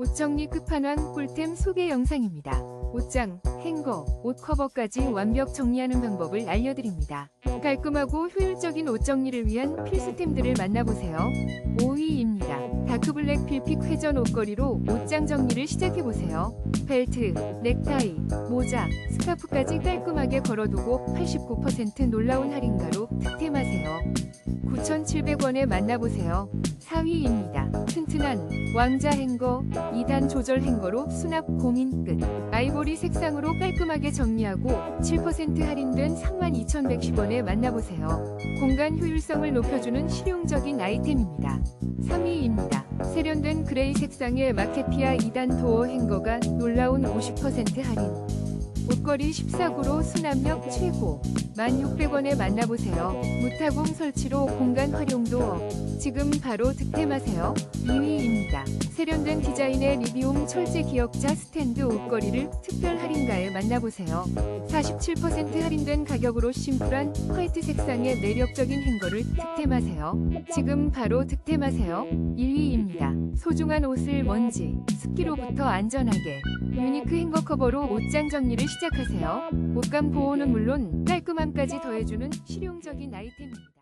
옷정리 끝판왕 꿀템 소개 영상입니다. 옷장, 행거, 옷 커버까지 완벽 정리하는 방법을 알려드립니다. 깔끔하고 효율적인 옷 정리를 위한 필수템들을 만나보세요. 5위입니다. 다크블랙 필픽 회전 옷걸이로 옷장 정리를 시작해보세요. 벨트, 넥타이, 모자, 스카프까지 깔끔하게 걸어두고 89% 놀라운 할인가로 득템하세요. 9,700원에 만나보세요. 4위입니다. 튼튼한 왕자 행거 2단 조절 행거로 수납 고민 끝. 아이보리 색상으로 깔끔하게 정리하고 7% 할인된 32,110원에 만나보세요. 공간 효율성을 높여주는 실용적인 아이템입니다. 3위입니다. 세련된 그레이 색상의 마케피아 2단 도어 행거가 놀라운 50% 할인. 옷걸이 14구로 수납력 최고 1,600원에 만나보세요. 무타공 설치로 공간 활용도 업. 지금 바로 득템하세요. 2위입니다. 세련된 디자인의 리비움 철제 기역자 스탠드 옷걸이를 특별 할인가에 만나보세요. 47% 할인된 가격으로 심플한 화이트 색상의 매력적인 행거를 득템하세요. 지금 바로 득템하세요. 1위입니다. 소중한 옷을 먼지, 습기로부터 안전하게 유니크 행거 커버로 옷장 정리를 시작하세요. 옷감 보호는 물론 깔끔함까지 더해주는 실용적인 아이템입니다.